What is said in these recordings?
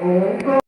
Um, dois.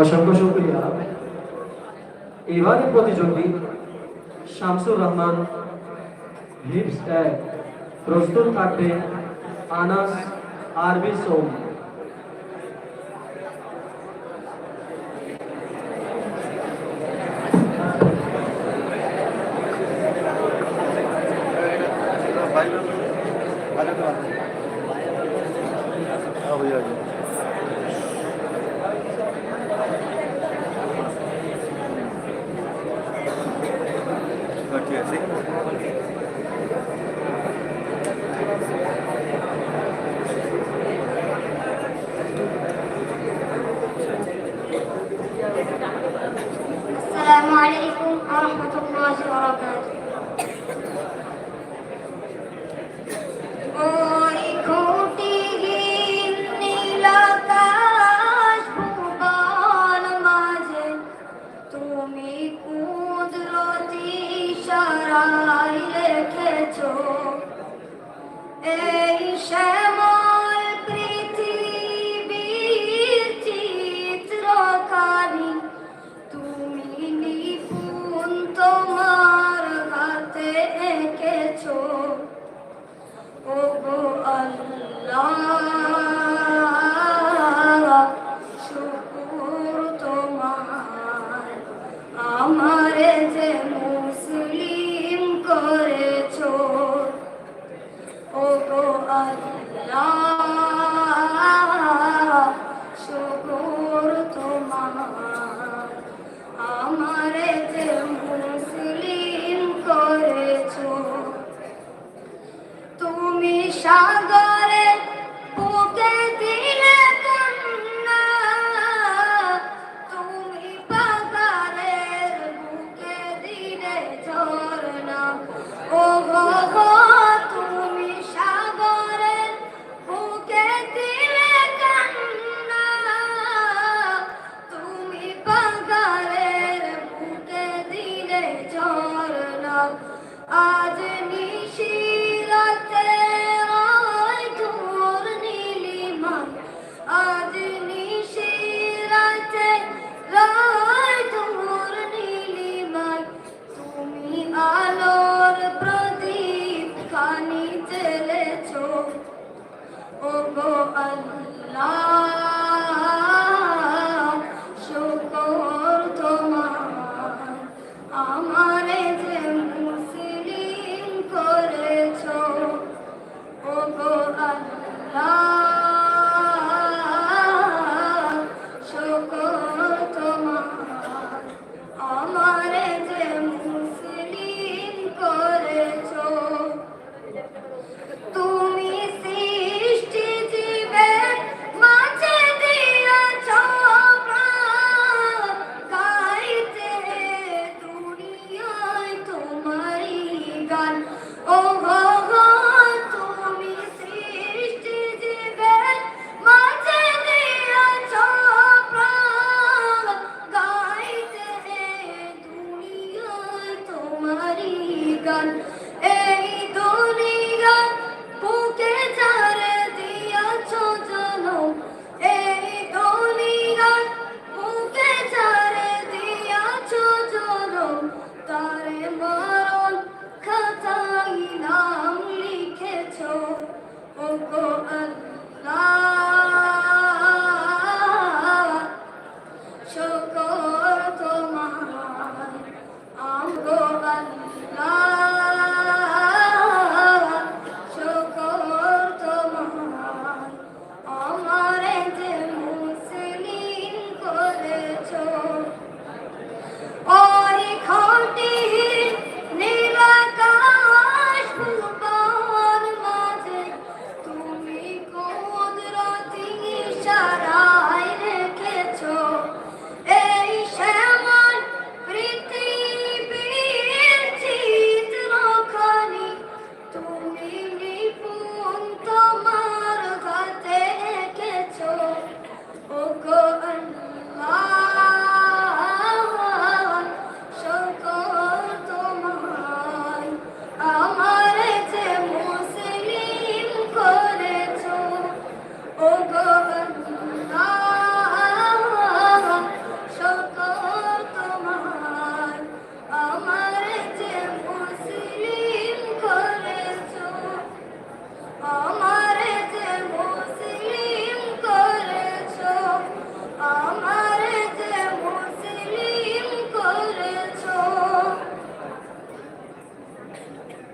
অসংখ্য শুক্রিয়া এবারে প্রতিযোগী শামসুর রহমান হিপস এক প্রস্তুত থাকবে আনাস আরবি সোম everyone.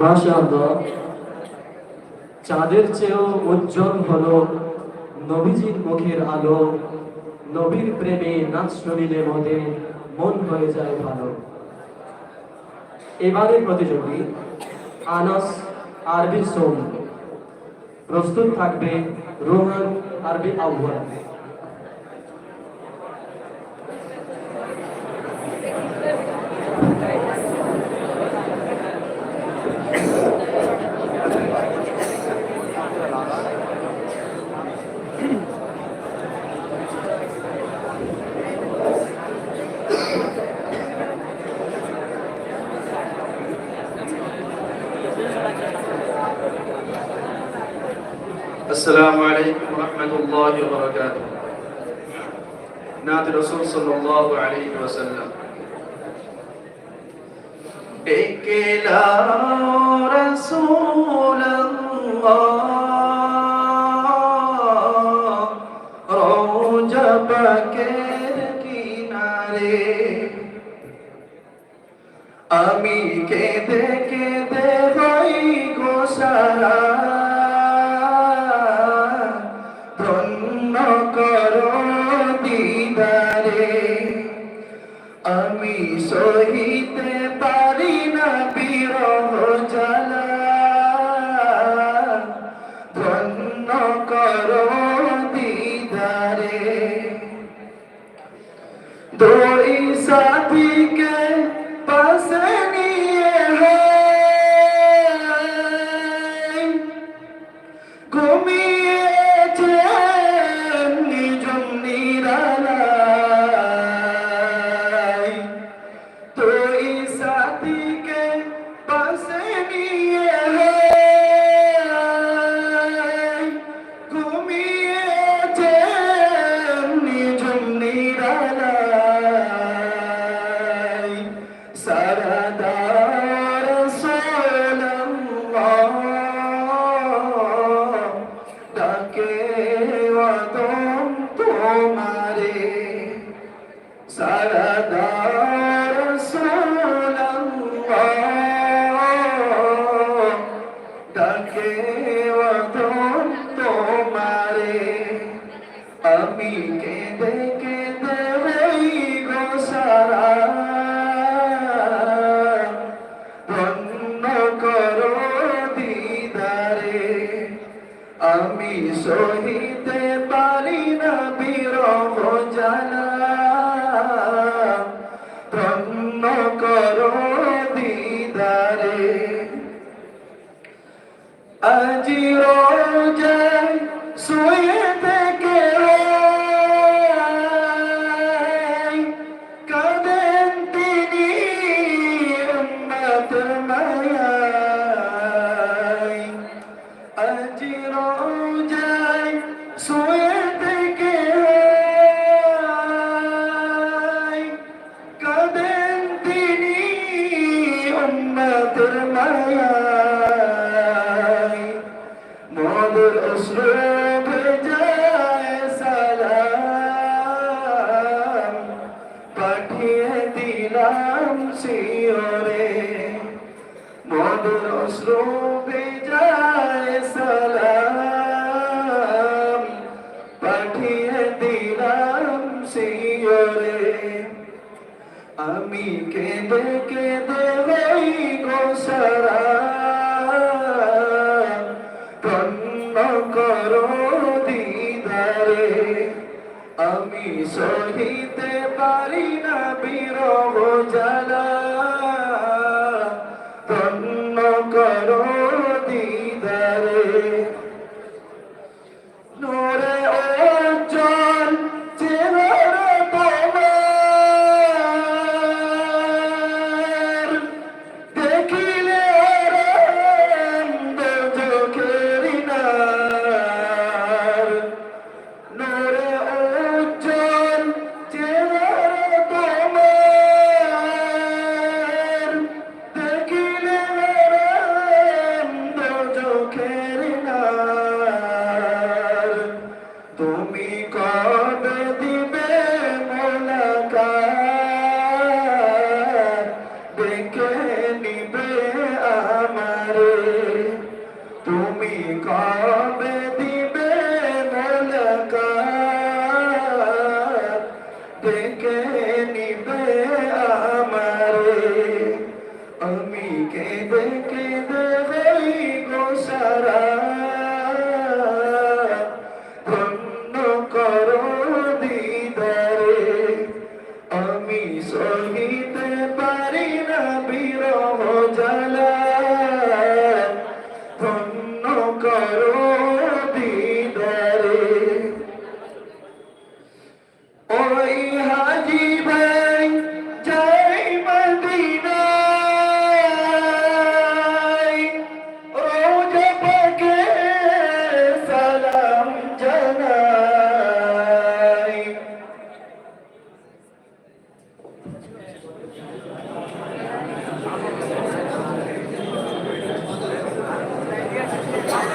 মাশাআল্লাহ। চাঁদের চেয়েও উজ্জ্বল হলো নবীজির মুখের আলো। নবীর প্রেমে নাচ শুনিলে মধ্যে মন হয়ে যায় ভালো। এবারে প্রতিযোগী আনাস আরবি সোম প্রস্তুত থাকবে রোহান আরবি আহ্বান السلام عليكم ورحمة الله وبركاته. نادي رسول صلى الله عليه وسلم. بكلام happy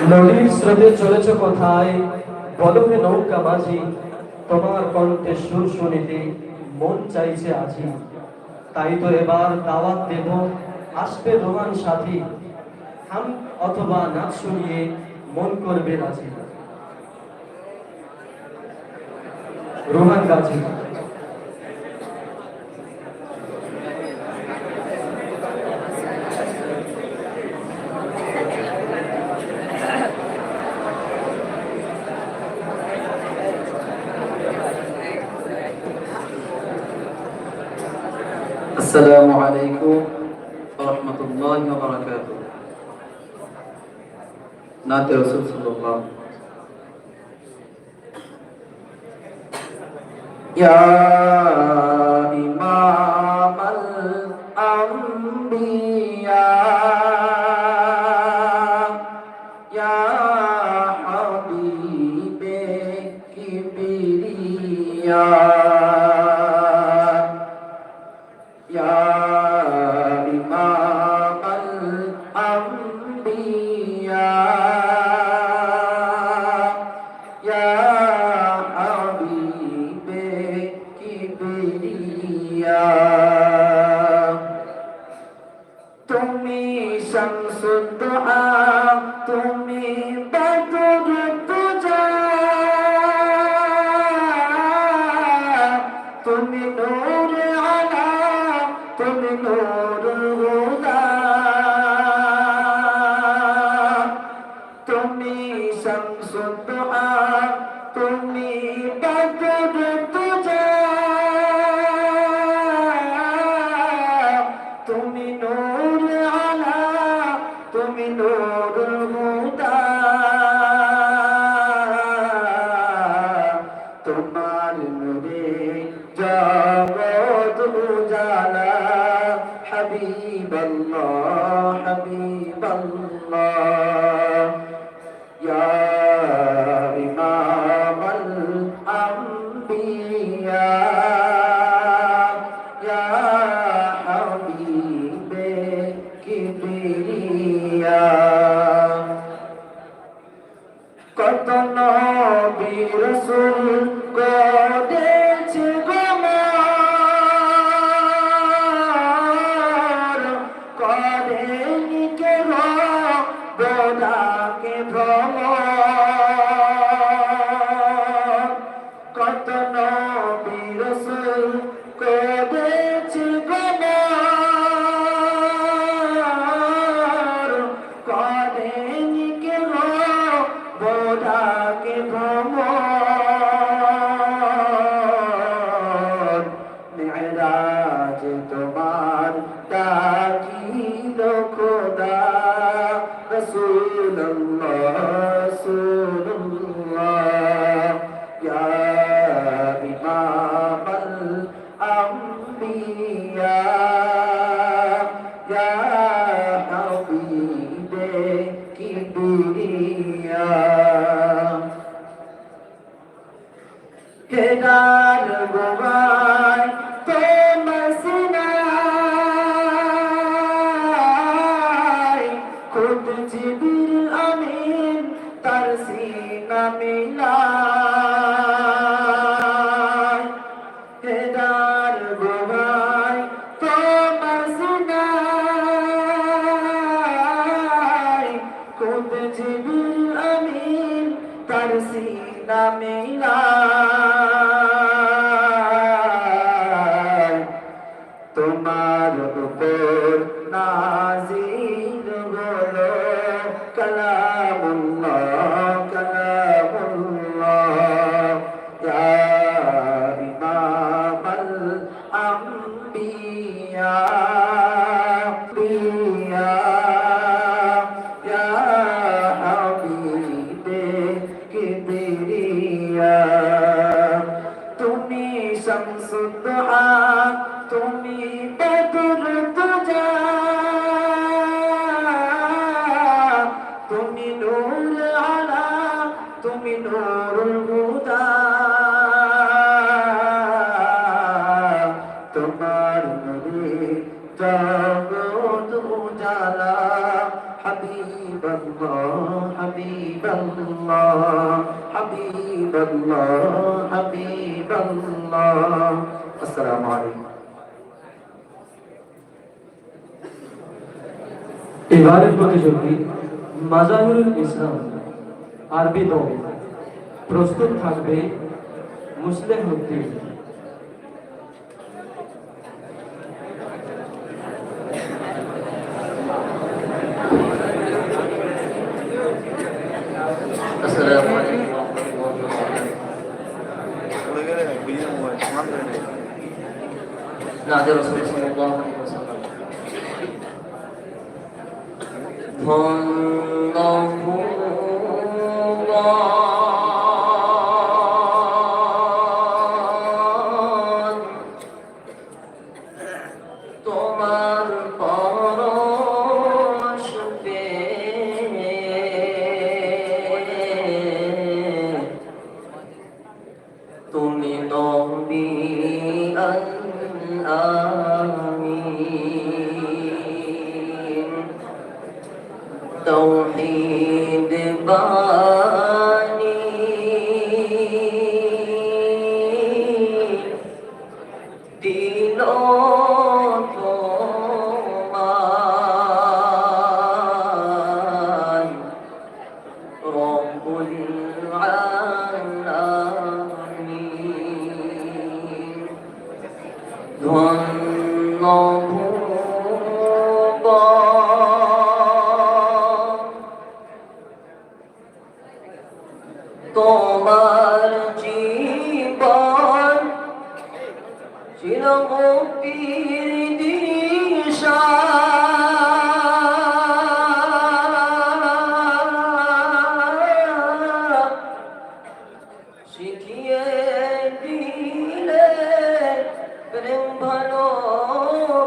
নদীর স্রোতে চলেছ কোথায় বলবে নৌকা মাঝি তোমার কণ্ঠে সুর শুনিতে মন চাইছে আজি। তাই তো এবার দাওয়াত দেব, আসবে রোমান সাথী। হাম অথবা নাচ শুনিয়ে মন করবে রাজি। রোমান গাজী। নাতে রসুল সাল্লাল্লাহু ইয়া الدنيا كدار be. এবারের প্রতিযোগী মাজাহুরুল ইসলাম আরবি দল প্রস্তুত থাকবে মুসলিম উদ্দিন। তৌহিদ শিখিয়ে দিলে প্রেম ভালোবাসা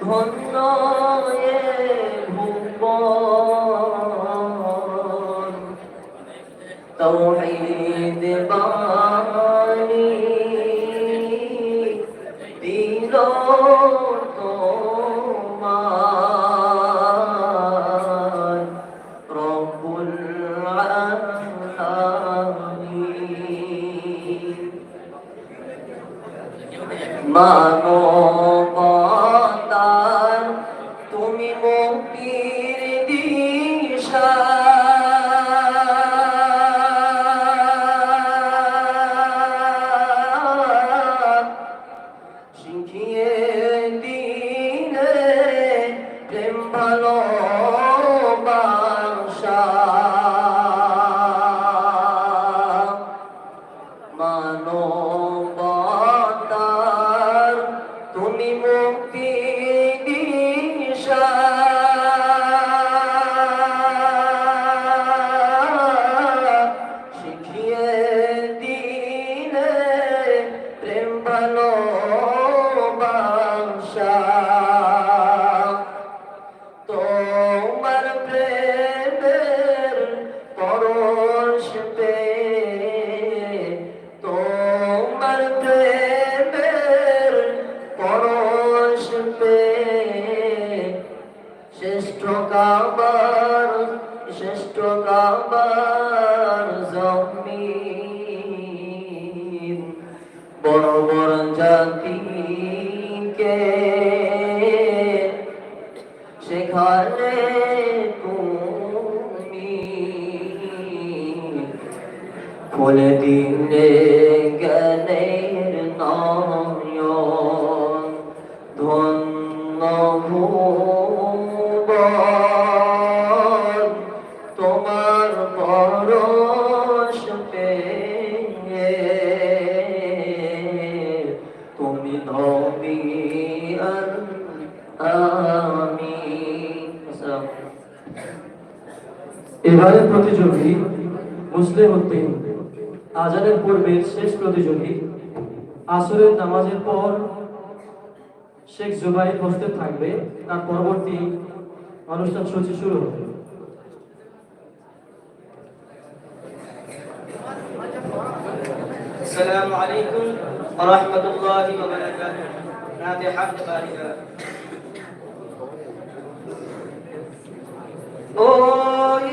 ধন্য এ ভুবন তৌহিদ বাণী দিল তোমার মানবতার সেখানে তুমি খুলে দিলে জ্ঞানের নয়ন প্রতিযোগী মুসলিম উদ্দিন আজানের পূর্বের শেষ প্রতিযোগী আসরের নামাজের পর শেখ জুবাইর বসতে থাকবে তার পরবর্তী অনুষ্ঠান সূচি শুরু হবে السلام عليكم ورحمة الله وبركاته نادي حمد بارك ওই